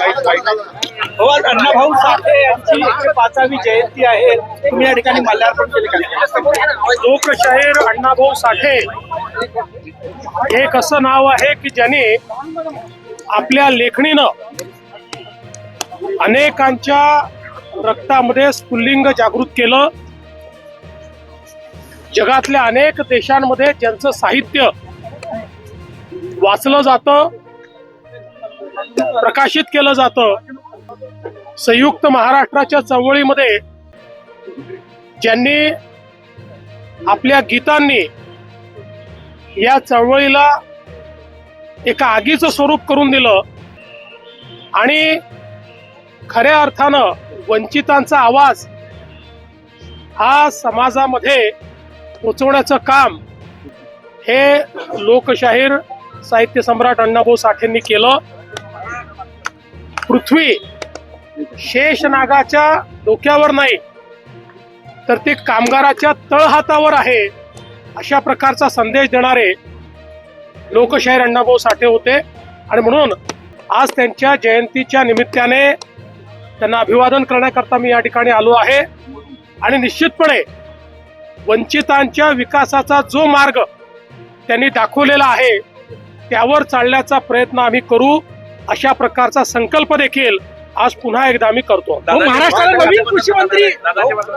हो आज अण्णाभाऊ साठे यांची एकशे पाचावी जयंती आहे. तुम्ही या ठिकाणी माल्यार्पण केले लोकशाहीर अण्णाभाऊ साठे. हे एक असं नाव आहे की ज्याने आपल्या लेखणीनं अनेकांच्या रक्तामध्ये स्फुल्लिंग जागृत केलं? जगातल्या अनेक देशांमध्ये ज्यांचं साहित्य वाचलं जातं प्रकाशित केलं जातं. संयुक्त महाराष्ट्राच्या चळवळीमध्ये ज्यांनी आपल्या गीतांनी या चळवळीला एका आगीचं स्वरूप करून दिलं आणि खऱ्या अर्थानं वंचितांचा आवाज हा समाजामध्ये पोचवण्याचं काम हे लोकशाहीर साहित्य सम्राट अण्णाभाऊ साठेंनी केलं. पृथ्वी शेष नागाच्या डोक्यावर नाही तर ते कामगाराच्या तळहातावर आहे अशा प्रकारचा संदेश देणारे लोकशाहीर अण्णाभाऊ साठे होते. आणि म्हणून आज त्यांच्या जयंतीच्या निमित्ताने त्यांना अभिवादन करण्याकरता मी या ठिकाणी आलो आहे. आणि निश्चितपणे वंचितांच्या विकासाचा जो मार्ग त्यांनी दाखवलेला आहे त्यावर चालण्याचा प्रयत्न आम्ही करू. अशा प्रकारचा संकल्प देखील आज पुन्हा एकदा आम्ही करतो. महाराष्ट्राला नवीन कृषी मंत्री